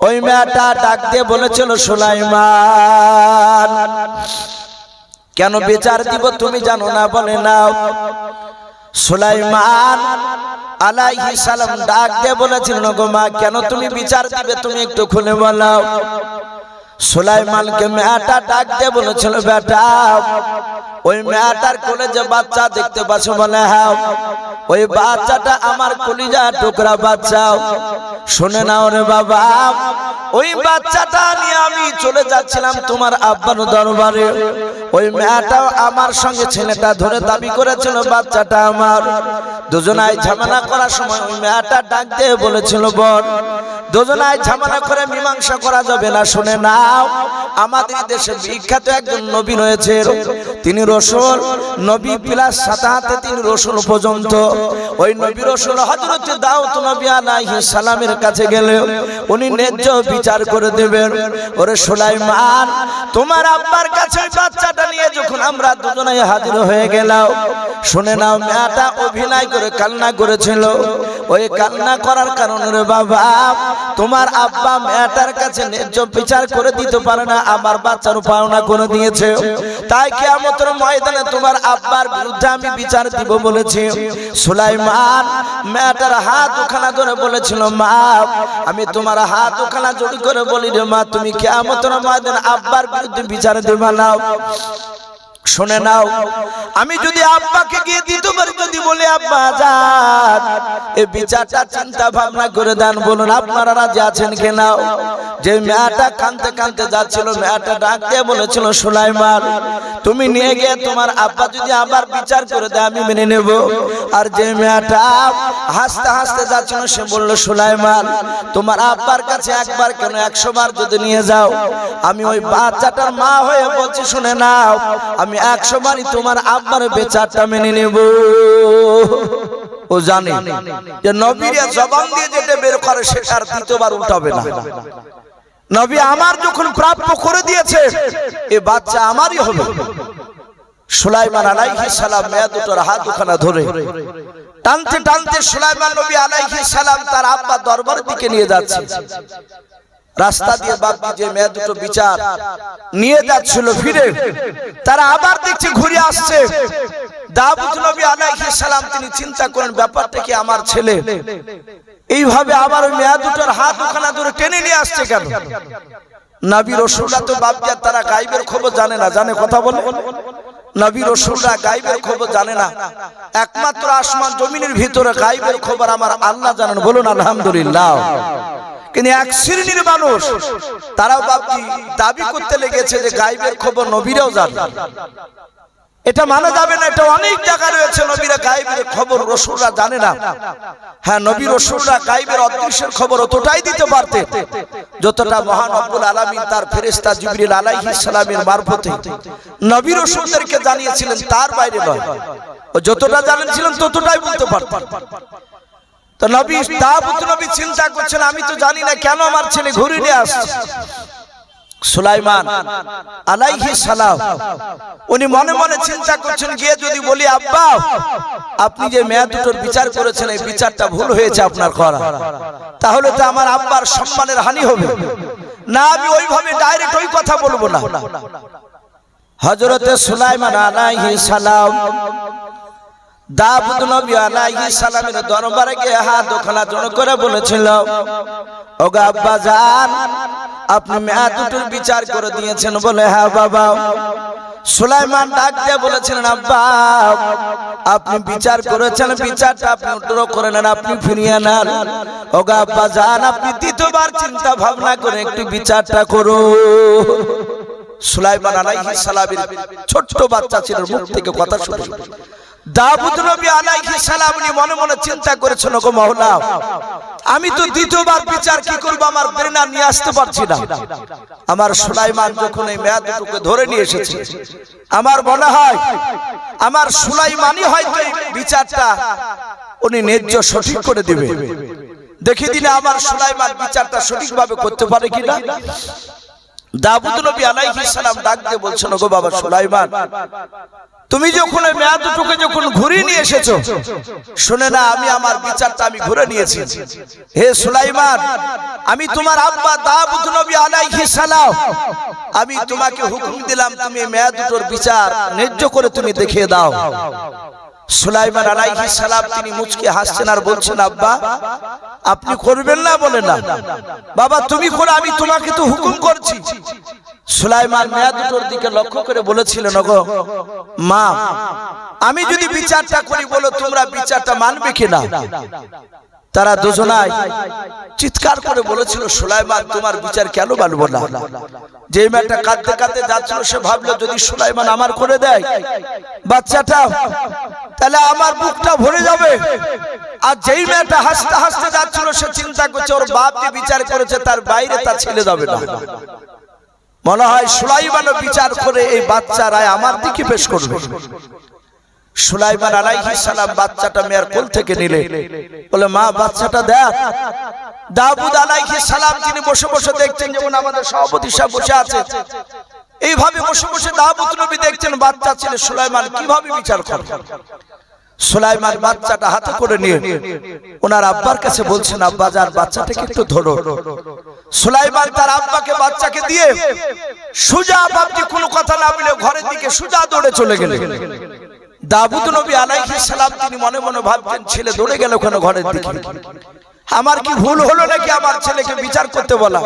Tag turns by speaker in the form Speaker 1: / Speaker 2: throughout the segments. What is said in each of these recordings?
Speaker 1: ওই মেয়েটা ডাক দিয়ে বলেছিল, সুলাইমান, কেন বিচার দিব তুমি জানো না বলে নাও। সুলাইমান আলাইহি সালাম ডাক দিয়ে বলেছিল গো মা, কেন তুমি বিচার দিবে তুমি একটু খুলে বলাও সুলাইমানকে মেয়েটা ডাক দিয়ে বলেছিল, বেটা, ওই মেয়েটার যে বাচ্চা দেখতে পাচ্ছ বলে হ্যাঁ ওই বাচ্চাটা আমার কলিজা টুকরা বাচ্চা। শুনে নাও রে বাবা, ওই বাচ্চাটা নিয়ে আমি চলে যাচ্ছিলাম তোমার আব্বার দরবারে। ওই মেয়েটাও আমার সঙ্গে ছেলেটা ধরে দাবি করেছিল, বাচ্চাটা আমার। দুজনায় ঝামেলা করার সময় ওই মেয়েটা ডাক দিয়ে বলেছিল, বোন দুজনায় ঝামেলা করে মীমাংসা করা যাবে না, শুনে নাও। আমাদের দেশে বিখ্যাত একজন নবী রয়েছে, তিনি রসুল, নবী প্লাস সাথে হাতে তিনি রসুল পর্যন্ত। ওই নবী রসুল হজরত দাউদ নবী আলাইহিস সালামের কাছে গেলে উনি ন্যায্য বিচার করে দেবেন। ওরে সুলাইমান, তোমার আব্বার কাছে বাচ্চাটা নিয়ে যখন আমরা দুজনাই হাজির হয়ে গেলাম, শুনে নাও, মেয়েটা অভিনয় করে কান্না করেছিল। ওই কান্না করার কারণে বাবা তোমার আব্বা মেয়েটার কাছে ন্যায্য বিচার করে দিতে পারে না, আমার বাচ্চার পাওনা করে দিয়েছে। তাই কেমতের ময়দানে তোমার আব্বার বিরুদ্ধে আমি বিচার দিব বলেছি। সুলাইমান মেয়েটার হাত ওখানা ধরে বলেছিল, মা, আমি তোমার হাত ওখানা জড়ি করে বলি রে মা, তুমি কেমতের ময়দানে আব্বার বিরুদ্ধে বিচার দেবা নাও শুনে নাও আমি যদি আব্বাকে গিয়ে দিতে পারি যদি বলে আব্বা যান এই বিচারটা চিন্তা ভাবনা করে দেন বলুন আপনারা রাজি আছেন কে নাও যে মেয়েটা কানতে কানতে যাচ্ছিল মেয়েটা ডাক দিয়ে বলেছিল সুলাইমান তুমি নিয়ে গিয়ে তোমার আব্বা যদি আবার বিচার করে দেয় আমি মেনে নেব। আর যে মেয়েটা হাসতে হাসতে যাচ্ছিল সে বলল সুলাইমান তোমার আব্বার কাছে একবার কেন একশো বার যদি নিয়ে যাও? আমি ওই বাচ্চাটার মা হয়ে বলছি শুনে নাও আমি একশো বারই তোমার আব্বার বেচারটা মেনে নেব। ও জানে যে জবান দিয়ে বের করে দ্বিতীয়বার না। নবী আমার যখন প্রাপ্য করে দিয়েছে, এ বাচ্চা আমারই হবে। সুলাইমান আলাইহিস সালাম মেয়া দুটোর হাত দুখানা ধরে টানতে টানতে সুলাইমান নবী সালাম তার আব্বা দরবারের দিকে নিয়ে যাচ্ছে। রাস্তা দিয়ে বাপি যে মেয়ে দুটো বিচার নিয়ে যাচ্ছিল ফিরে তারা আবার দেখছে ঘুরে আসছে। দাউদ নবী আলাইহিস সালাম তিনি চিন্তা করেন, ব্যাপারটা কি আমার ছেলে? এইভাবে আবার ওই মেয়া দুটোর হাত ওখানে ধরে টেনে নিয়ে আসছে কেন? নবী রসুল্লাহ তো বাপজার তারা গাইবের খবর জানে না। জানে কথা বলে? নবী রসুলরা গাইবের খবর জানে না। একমাত্র আসমান জমিনের ভিতরে গাইবের খবর আমার আল্লাহ জানেন। বলুন, আলহামদুলিল্লাহ। কিন্তু এক শ্রেণির মানুষ, তারাও বাপজি দাবি করতে লেগেছে যে গাইবের খবর নবীরাও জানে। এটা মানা যাবে না, এটা অনেক জায়গা রয়েছে নবীরা গাইবের খবর, রসুলরা জানে না। হ্যাঁ নবী রসুলরা গাইবের অদৃশ্যের খবর অতটাই দিতে পারতে যতটা মহান আব্বুল আলামিন তার ফেরেশতা জিবরিল আলাইহিস সালামের মারফতে। নবী রসুলদেরকে জানিয়েছিলেন, তার বাইরে নয়। যতটা জানেছিলেন ততটাই বলতে পারতেন। তো নবী দাউদ নবী চিন্তা করছেন, আমি তো জানি না কেন আমার ছেলে ঘুরে নিয়ে আসছে। সুলাইমান আলাইহি সালাম, উনি মনে মনে চিন্তা করছেন, গিয়ে যদি বলি, আব্বা, আপনি যে মেয়া দুটোর বিচার করেছেন, এই বিচারটা ভুল হয়েছে আপনার করা। তাহলে তো আমার আব্বার সম্মানের হানি হবে। না, আমি ওইভাবে ডাইরেক্ট ওই কথা বলব না। হজরতে সুলাইমান আলাইহি সালাম দাউদ নবী আলাইহিস সালামের দরবারে গিয়ে হাত দোখানা জোড় করে বলেছিল, ওগো আব্বা জান, আপনি মেয়া দুটোর বিচার করে দিয়েছেন বলে হ্যাঁ বাবা। সুলাইমান ডাক দিয়ে বলেছিলেন, আব্বা, আপনি বিচার করেছেন, বিচারটা আপনি উত্তর করে নেন, আপনি ফিরিয়ে নেন। ওগো আব্বা জান, আপনি দ্বিতীয়বার চিন্তা ভাবনা করে একটু বিচারটা করুন। সুলাইমান আলাইহিস সালামের ছোট্ট বাচ্চা ছিল, মুখ থেকে কথা শুনে দাউদ নবী মনে মনে চিন্তা করেছেন গো মাওলা আমি তো দ্বিতীয়বার বিচার কি করব? আমার প্রেরণা নিয়ে আসতে পারছি না। আমার সুলাইমান যখন এই মেয়াদটুকে ধরে নিয়ে এসেছে, আমার মনে হয়, আমার সুলাইমানই হয়তো এই বিচারটা উনি ন্যায্য সঠিক করে দিবে। দেখে দিলে আমার সুলাইমান বিচারটা সঠিকভাবে করতে পারে কিনা? দাবুদ নবী আলাইহিস সালাম ডাক দিয়ে বলছেন গো বাবা সুলাইমান তুমি যখন ওই মেয়া দুটোকে যখন ঘুরিয়ে নিয়ে এসেছ, শুনে না, আমি আমার বিচারটা আমি ঘুরে নিয়েছি। হে সুলাইমান, আমি তোমার আব্বা দাবুদ নবী আলাইহিস সালাম, আমি তোমাকে হুকুম দিলাম, তুমি মেয়া দুটোর বিচার ন্যায্য করে তুমি দেখিয়ে দাও। সুলাইমান আলাইহিস সালাম, তিনি মুচকে হাসছেন আর বলছেন, আব্বা, আপনি করবেন না বলে না। বাবা, তুমি করে, আমি তোমাকে তো হুকুম করছি। সুলাইমান মেয়া দুটোর দিকে লক্ষ্য করে বলেছিলেন গো মা, আমি যদি বিচারটা করি, বলো তোমরা বিচারটা মানবে কিনা? তারা দুজনাই চিৎকার করে বলেছিল, সুলাইমান, তোমার বিচার কেন মানবো না? যে মেয়েটা কাঁদতে কাঁদতে যাচ্ছিল, সে ভাবলো, যদি সুলাইমান আমার করে দেয়, বাচ্চাটা, তাহলে আমার বুকটা ভরে যাবে। আর যেই মেয়েটা হাসতে হাসতে যাচ্ছিল, সে চিন্তা করছে, ওর বাপ যে বিচার করেছে, তার বাইরে তার ছেলে যাবে না। মনে হয় সুলাইমানও বিচার করে এই বাচ্চারা আমার দিকে পেশ করবে। সুলাইমান আলাইহিস সালাম বাচ্চাটা মেয়ের কোল থেকে নিলে। বলে, মা, বাচ্চাটা দেখ। দাউদ আলাইহিস সালাম তিনি বসে বসে দেখছেন, যেমন আমাদের সভাপতি সাহেব বসে আছে, এইভাবে বসে বসে দাউদ নবী দেখছেন, বাচ্চা ছেলে সুলাইমান কীভাবে বিচার করে সুলাইমান বাচ্চাটা হাতে করে নিয়ে ওনার আব্বার কাছে বলছেন, আব্বা, যার বাচ্চাটাকে একটু ধরো। সুলাইমান তার আব্বাকে বাচ্চাকে দিয়ে সুজা বাপটি কোনো কথা না বলে ঘরের দিকে সুজা দৌড়ে চলে গেলেন দাবুদ নবী আলাইহিস সালাম তিনি মনে মনে ভাবছেন, ছেলে দৌড়ে গেল কেন ঘরের দিকে? আমার কি ভুল হলো নাকি আমার ছেলেকে বিচার করতে বলা?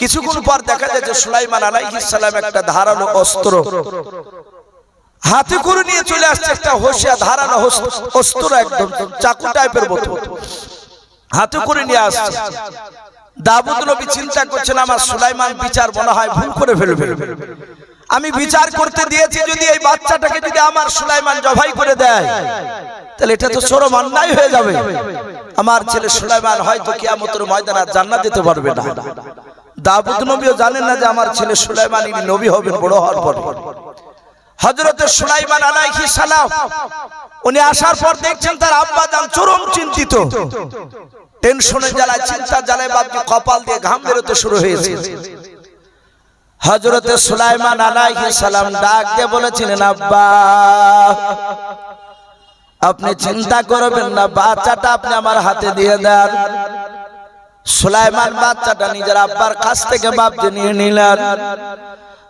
Speaker 1: কিছুক্ষণ পর দেখা যায় যে সুলাইমান আলাইহিস সালাম একটা ধারালো অস্ত্র হাতে করে নিয়ে চলে আসছে একটা হোসিয়া হস- অস্ত্র একদম চাকু টাইপের মতো। হাতে করে নিয়ে আসছে। দাবুদ নবী চিন্তা করছেন, আমার সুলাইমান বিচার মনে হয় ভুল করে ফেলবে। আমি বিচার করতে দিয়েছি, যদি এই বাচ্চাটাকে যদি আমার সুলাইমান জবাই করে দেয়, তাহলে এটা তো চরম অন্যায় হয়ে যাবে। আমার ছেলে সুলাইমান হয়তো কিয়ামতের ময়দানে জান্নাত দিতে পারবে না। দাবুদ নবীও জানেন না যে আমার ছেলে সুলাইমান ইনি নবী হবেন বড় হওয়ার পর। হজরতের সুলাইমান আলাইহিস সালাম, উনি আসার পর দেখছেন তার আব্বা যান চরম চিন্তিত। টেনশনে জ্বালায় চিন্তা জ্বালায় বাপজি কপাল দিয়ে ঘাম বেরোতে শুরু হয়েছে। হজরতে সুলাইমান আলাইহিস সালাম ডাক দিয়ে বলেছিলেন, আব্বা, আপনি চিন্তা করবেন না, বাচ্চাটা আপনি আমার হাতে দিয়ে দেন। সুলাইমান বাচ্চাটা নিজের আব্বার কাছ থেকে বাপজি নিয়ে নিলেন।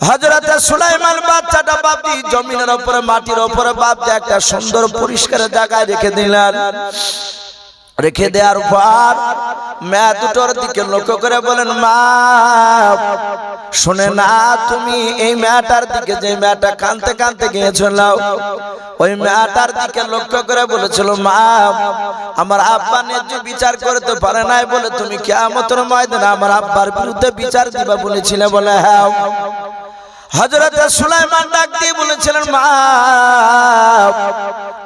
Speaker 1: হজরতে সুলাইমান বাচ্চাটা বাপজি জমিনের উপরে, মাটির উপরে বাপজি একটা সুন্দর পরিষ্কার জায়গায় রেখে দিলেন। রেখে দেওয়ার পর মেয়া দুটোর দিকে লক্ষ্য করে বলেন, মা, শুনে না, তুমি এই মেয়াটার দিকে যে মেয়াটা কানতে কানতে গিয়েছিল, ওই মেয়াটার দিকে লক্ষ্য করে বলেছিল, মা, আমার আব্বা ন্যায্য বিচার করতে পারে নাই বলে তুমি কেমতর ময়দানে আমার আব্বার বিরুদ্ধে বিচার দিবা বলেছিলে বলে হ্যাঁ। হজরত সুলাইমান ডাক দিয়ে বলেছিলেন মা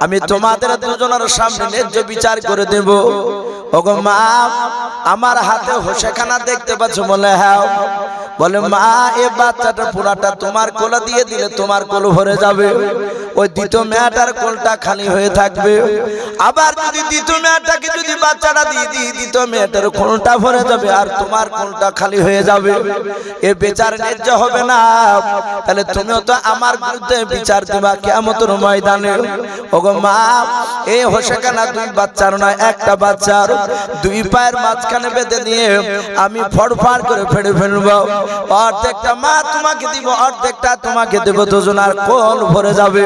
Speaker 1: আমি তোমাদের দুজনের সামনে ন্যায্য বিচার করে দেব। ওগো মা, আমার হাতে হোসেখানা দেখতে পাচ্ছ বলে হ্যাঁ। বলে, মা, এ বাচ্চাটা পুরাটা তোমার কোলে দিয়ে দিলে তোমার কোল ভরে যাবে। ওই দ্বিতীয় মেয়াটার কোলটা খালি হয়ে থাকবে। আবার যদি দ্বিতীয় মেয়াটাকে যদি বাচ্চাটা দিয়ে দিই দ্বিতীয় মেয়েটার কোলটা ভরে যাবে আর তোমার কোলটা খালি হয়ে যাবে। এ বিচার ন্যায্য হবে না। তাহলে তুমিও তো আমার বিরুদ্ধে বিচার দিবা কেমন ময়দানে। ওগো মা, এ হোসেখানা দুই বাচ্চার নয়, একটা বাচ্চার। দুই পায়ের মাঝখানে বেঁধে নিয়ে আমি ফড়ফাড় করে ফেড়ে ফেলব। অর্ধেকটা মা তোমাকে দিব, অর্ধেকটা তোমাকে দেব। দুজনার কোল ভরে যাবে,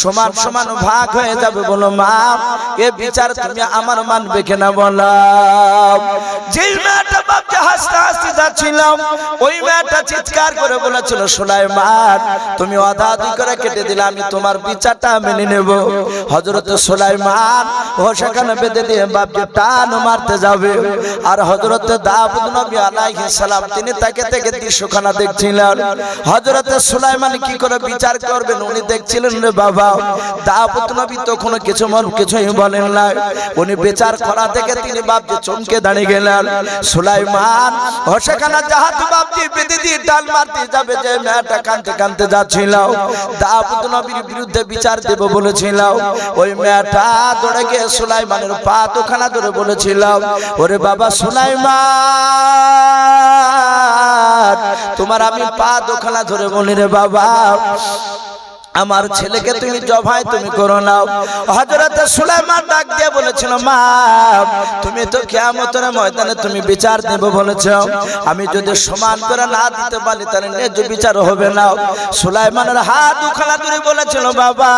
Speaker 1: সমান সমান ভাগ হয়ে যাবে। বলো, মা, এ বিচার তুমি আমার মানবে কেনা? বলা যেই বাপকে করে বলেছিল, সুলাইমান মেনে বাপকে কি করে বিচার করবেন, উনি দেখছিলেন রে বাবা, দাউদ নবী তখন কিছু কিছুই বলেন না উনি বিচার করা থেকে তিনি বাপজি চমকে দাঁড়িয়ে গেলেন। সুলাইমান, ও সেখানে জাহাজ বাপজি বেঁধে দিয়ে টান মারতে যাবে যে মেয়েটা কানতে কানতে যাচ্ছিল দাউদ নবীর বিরুদ্ধে বিচার দেব বলেছিল ওই মেয়েটা দৌড়ে গিয়ে সুলাইমানের পা দুখানা ধরে বলেছিল ওরে বাবা সুলাইমান, তোমার আমি পা দোখানা ধরে বলি রে বাবা। আমার ছেলেকে তুমি জবাই তুমি করো নাও। হজরত সুলাইমান ডাক দিয়ে বলেছিল মা তুমি তো কিয়ামতের ময়দানে তুমি বিচার দেব বলেছ। আমি যদি সমান করে না দিতে পারি তাহলে ন্যায্য বিচার হবে না। সুলাইমানের হাত দুখানা ধরে বলেছিল বাবা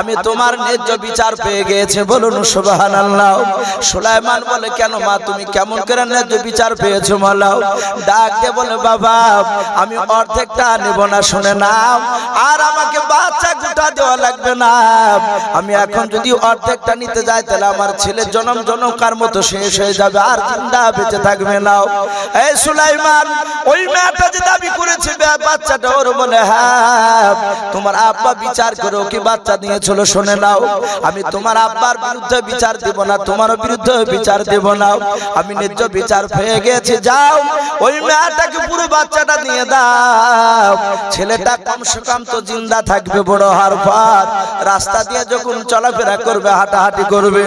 Speaker 1: আমি তোমার ন্যায্য বিচার পেয়ে গিয়েছে বলুন সুবহানাল্লাহ। সুলাইমান বলে কেন মা তুমি কেমন করে ন্যায্য বিচার পেয়েছ মালাও ডাক দিয়ে বলে বাবা আমি অর্ধেকটা নেব না শুনে নাও। আর আমাকে বাচ্চা গোটা দেওয়া লাগবে না। আমি এখন যদি অর্ধেকটা নিতে যাই, তাহলে আমার ছেলে জনম জনকার মতো শেষ হয়ে যাবে, আর জিন্দা বেঁচে থাকবে না। এই সুলাইমান, ওই মেয়েটা যে দাবি করেছে বাচ্চাটা ওর বলে হ্যাঁ। তোমার আব্বা বিচার করো কি বাচ্চা দিয়েছিল শুনে নাও। আমি তোমার আব্বার বিরুদ্ধে বিচার দেব না তোমার বিরুদ্ধে বিচার দেব না। আমি ন্যায্য বিচার পেয়ে গেছি, যাও। ওই মেয়েটাকে পুরো বাচ্চাটা দিয়ে দাও। ছেলেটা কমসে কম তো জিন্দা থাকবে বড় হার পর। রাস্তা দিয়ে যখন চলাফেরা করবে, হাঁটাহাঁটি করবে,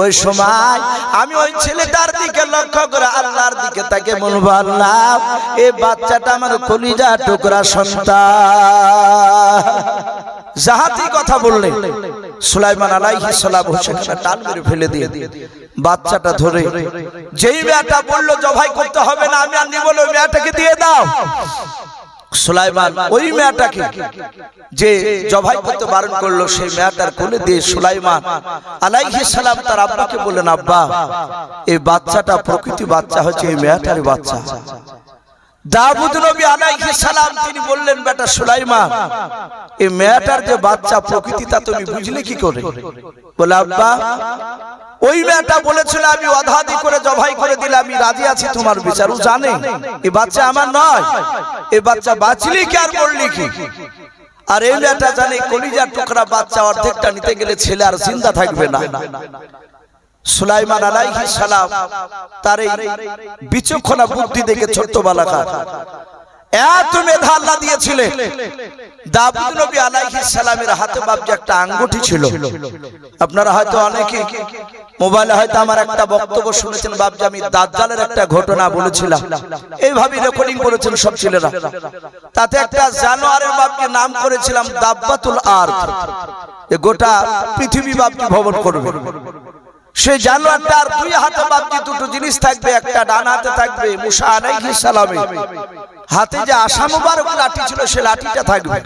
Speaker 1: ওই সময় আমি ওই ছেলেটার দিকে লক্ষ্য করে আল্লাহর দিকে তাকে বলব আল্লাহ এই বাচ্চাটা আমার কলিজা টুকরা সন্তান। জাহাতি কথা বললে, সুলাইমান আলাইহি সালাম সেখানে টান মেরে ফেলে দিয়ে বাচ্চাটা ধরে, যেই মেয়েটা বলল জবাই করতে হবে না, আমি আর নিব মেয়েটাকে দিয়ে দাও। সুলাইমান ওই মেয়েটাকে যে জবাই করতে বারণ করল, সেই মেয়েটার কোলে দিয়ে সুলাইমান আলাইহি সালাম তার আব্বাকে বললেন, আব্বা, এই বাচ্চাটা প্রকৃতি বাচ্চা হচ্ছে, এই মেয়েটার বাচ্চা। দাউদ নবী বললেন বাচ্চা তুমি ওই মেয়েটা আমি করে জবাই করে দিলে আমি রাজি আছি তোমার বিচার। ও জানে এই বাচ্চা আমার নয়। এই বাচ্চা বাঁচলি কি আর কি? আর এই মেয়েটা জানে, কলিজার টুকরা বাচ্চা অর্ধেকটা নিতে গেলে ছেলে আর জিন্দা থাকবে না। সুলাইমান আলাইহিস সালাম তার এই বিচক্ষণা বুদ্ধি দেখে ছোট্ট বালাকার এত মেধা আল্লাহ দিয়েছিলেন দাউদ নবী আলাইহিস সালামের হাতে বাবজি একটা আঙ্গুঠি ছিল। আপনারা হয়তো অনেকে মোবাইলে হয়তো আমার একটা বক্তব্য শুনেছেন, বাবজি, আমি দাজ্জালের একটা ঘটনা বলেছিলাম। এইভাবে রেকর্ডিং করেছেন সব ছেলেরা। তাতে একটা জানোয়ারের বাপকে নাম করেছিলাম দাব্বাতুল আর্থ গোটা পৃথিবী বাবজি ভ্রমণ করবে। সেই জানোয়ারটার দুই হাতে বাপজি দুটো জিনিস থাকবে, একটা ডান হাতে থাকবে, মুসা আলাইহিস সালামে। হাতে যে আশা মুবারক লাঠি ছিল, সে লাঠিটা থাকবে।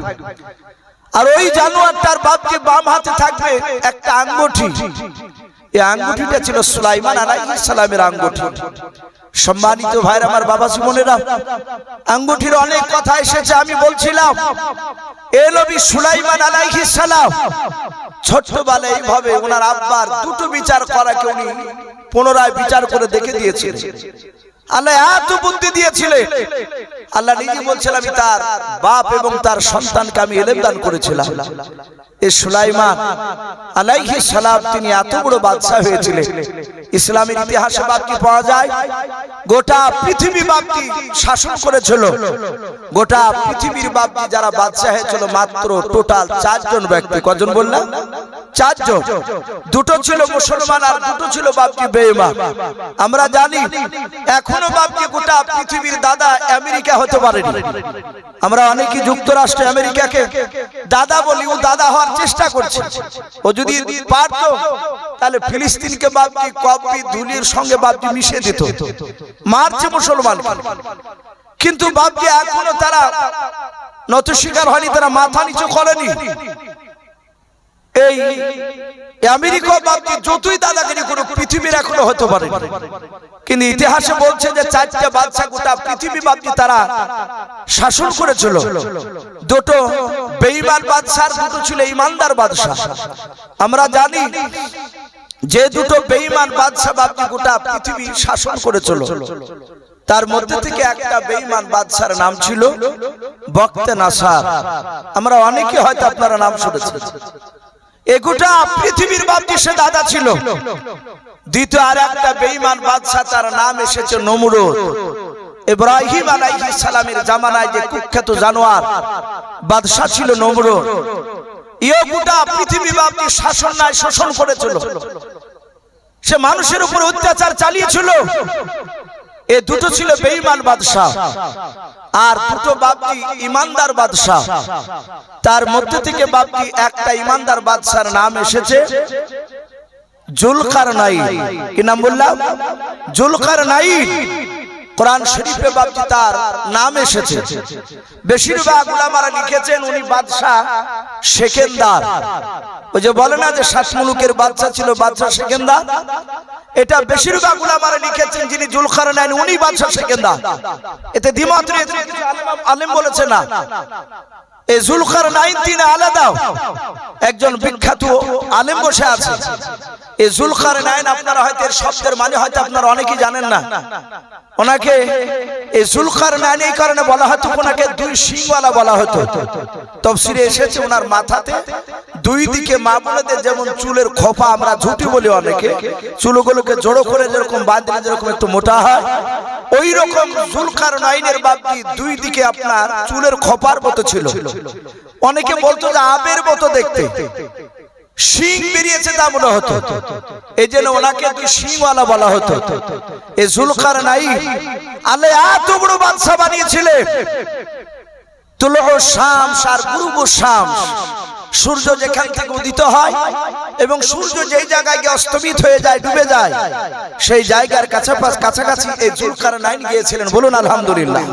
Speaker 1: আর ওই জানোয়ারটার বাপকে বাম হাতে থাকবে, একটা আঙ্গুঠি। এই আঙ্গুঠিটা ছিল সুলাইমান আলাইহিস সালামের আঙ্গুঠি। সম্মানিত ভাইরা আমার বাবা জীবনেরা, আঙ্গুঠির অনেক কথা এসেছে, আমি বলছিলাম, এ নবী সুলাইমান আলাইহিস সালাম, ছোট্টবেলায় এইভাবে ওনার আব্বার দুটো বিচার করাকে উনি পুনরায় বিচার করে দেখে দিয়েছেন আল্লাহ এত বুদ্ধি দিয়েছিলেন। আল্লাহ নিজে বলছিলাম তার বাপ এবং তার সন্তানকে আমি এলেম দান করেছিলাম। এ সুলাইমান আলাইহি সালাম তিনি এত বড় ইসলামের ইতিহাসে পাওয়া যায়? গোটা পৃথিবী শাসন করেছিল। গোটা পৃথিবীর যারা হয়েছিল মাত্র টোটাল চারজন ব্যক্তি? কজন বললাম? চারজন। দুটো ছিল মুসলমান আর দুটো ছিল বাপকি বেঈমান। আমরা জানি, এখনও বাপকি গোটা পৃথিবীর দাদা আমেরিকা হতে পারেনি। আমরা অনেকে যুক্তরাষ্ট্র আমেরিকাকে দাদা বলি, ও দাদা হওয়ার চেষ্টা করছে। ও যদি পারত, তাহলে ফিলিস্তিনকে বাপকি কপি ধুলির সঙ্গে বাপকি মিশে দিত। মারছে মুসলমান কিন্তু বাপকি এখনও তারা নত শিকার হয়নি, তারা মাথা নিচু করেনি। এই আমেরিকা বাপকি যতই দাদাগিরি কোনো পৃথিবীর এখনও হতে পারে কিন্তু ইতিহাসে বলছে যে চারটা বাদশা গোটা পৃথিবী বাপকি তারা শাসন করেছিল। দুটো বেঈমান বাদশার দুটো ছিল ইমানদার বাদশা আমরা জানি যে দুটো বেঈমান বাদশা বাপকি গোটা পৃথিবী শাসন করেছিল। তার মধ্যে থেকে একটা বেঈমান বাদশার নাম ছিল বক্তে নাসার। আমরা অনেকে হয়তো আপনারা নাম এগুটা পৃথিবীর সে দাদা ছিল। দ্বিতীয় আর একটা বেঈমান বাদশা তার নাম এসেছে নমরুদ। ইব্রাহিম আলাইহিস সালামের জামানায় যে কুখ্যাত জানোয়ার বাদশা ছিল নমরুদ। ইয়ে গোটা পৃথিবী বাপজি শাসন নাই, শোষণ করেছিল। সে মানুষের উপর অত্যাচার চালিয়েছিল। এ দুটো ছিল বেঈমান বাদশাহ আর দুটো বাপটি ইমানদার বাদশাহ। তার মধ্যে থেকে বাপটি একটা ইমানদার বাদশার নাম এসেছে জুলকার নাই কি নাম বললাম? জুলকার নাই কোরআন শরীফে বাপটি তার নাম এসেছে। বেশিরভাগ উলামারা লিখেছেন উনি বাদশাহ সেকেন্দার। ওই যে বলে না যে শাস মুলুকের বাদশা ছিল বাদশাহ সেকেন্দার? এটা বেশিরভাগ উলামারা লিখেছেন যিনি জুলকার নাইন উনি বাদশাহ সেকেন্দার। এতে দ্বিমত রয়েছে আলেম- বলেছে না। এই জুলকার নাইন তিনি আলাদা। একজন বিখ্যাত আলেম বসে আছে। এই জুলকার নাইন আপনারা হয়তো এর শব্দের মানে হয়তো আপনারা অনেকেই জানেন না। ওনাকে এই জুলকার নাইন এই কারণে বলা হতো, ওনাকে দুই সিংওয়ালা বলা হতো। তফসিরে এসেছে ওনার মাথাতে, দুই দিকে মা বোনেদের যেমন চুলের খোপা আমরা ঝুটি বলি অনেকে, চুলগুলোকে জড়ো করে যেরকম বাঁধলে যেরকম একটু মোটা হয় ওই রকম জুলকার নাইনের বাপটি দুই দিকে আপনার চুলের খোপার মতো ছিল। অনেকে বলতো যে আবের মতো দেখতে। শিং বেরিয়েছে তা মনে হতো। এই জন্য ওনাকে শিংওয়ালা বলা হতো। এ জুলকার নাই, আলে এত বড় বাদশা শামস সূর্য উদিত হয় এবং সূর্য যেই জায়গায় গিয়ে অস্তমিত হয়ে যায়, ডুবে যায়, সেই জায়গার কাছাকাছি এই গিয়েছিলেন। বলুন আলহামদুলিল্লাহ।